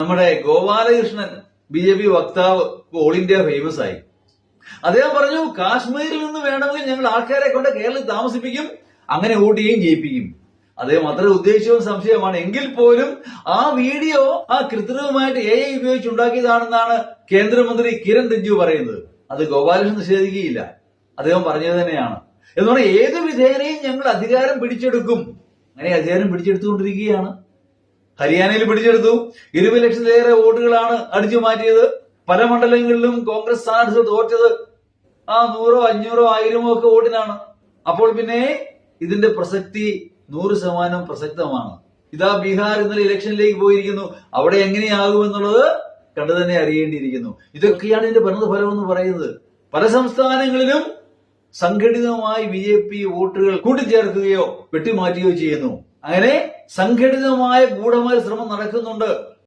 നമ്മുടെ Gopalakrishnan B J P വക്താവ് all India famous ആയി. അദ്ദേഹം പറഞ്ഞു കാശ്മീരിൽ നിന്ന് വേണമെങ്കിൽ ഞങ്ങൾ ആൾക്കാരെ കൊണ്ട് കേരളത്തിൽ താമസിപ്പിക്കും അങ്ങനെ ഓട്ടുകയും ജയിപ്പിക്കും. അദ്ദേഹം അത്ര ഉദ്ദേശവും സംശയമാണ് എങ്കിൽ പോലും ആ വീഡിയോ ആ കൃത്രിമമായിട്ട് എ ഐ ഉപയോഗിച്ച് ഉണ്ടാക്കിയതാണെന്നാണ് കേന്ദ്രമന്ത്രി കിരൺ റിജ്ജു പറയുന്നത്. അത് ഗോപാലകൃഷ്ണൻ നിഷേധിക്കുകയില്ല. അദ്ദേഹം പറഞ്ഞത് തന്നെയാണ്. എന്ന് പറഞ്ഞാൽ ഏത് വിധേനയും ഞങ്ങൾ അധികാരം പിടിച്ചെടുക്കും. അങ്ങനെ അധികാരം പിടിച്ചെടുത്തുകൊണ്ടിരിക്കുകയാണ്. ഹരിയാനയിൽ പിടിച്ചെടുത്തു. ഇരുപത് ലക്ഷത്തിലേറെ വോട്ടുകളാണ് അടിച്ചു മാറ്റിയത്. പല മണ്ഡലങ്ങളിലും കോൺഗ്രസ് സ്ഥാനാർത്ഥികൾ തോറ്റത് ആ നൂറോ അഞ്ഞൂറോ ആയിരമോ ഒക്കെ വോട്ടിനാണ്. അപ്പോൾ പിന്നെ ഇതിന്റെ പ്രസക്തി നൂറ് ശതമാനം പ്രസക്തമാണ്. ഇതാ ബീഹാർ ഇന്നലെ ഇലക്ഷനിലേക്ക് പോയിരിക്കുന്നു. അവിടെ എങ്ങനെയാകുമെന്നുള്ളത് കണ്ടു തന്നെ അറിയേണ്ടിയിരിക്കുന്നു. ഇതൊക്കെയാണ് ഇതിന്റെ ഭരണഫലം എന്ന് പറയുന്നത്. പല സംസ്ഥാനങ്ങളിലും സംഘടിതമായി ബി ജെ പി വോട്ടുകൾ കൂട്ടിച്ചേർക്കുകയോ വെട്ടിമാറ്റുകയോ ചെയ്യുന്നു. അങ്ങനെ സംഘടിതമായ ഗൂഢമായ ശ്രമം നടക്കുന്നുണ്ട്.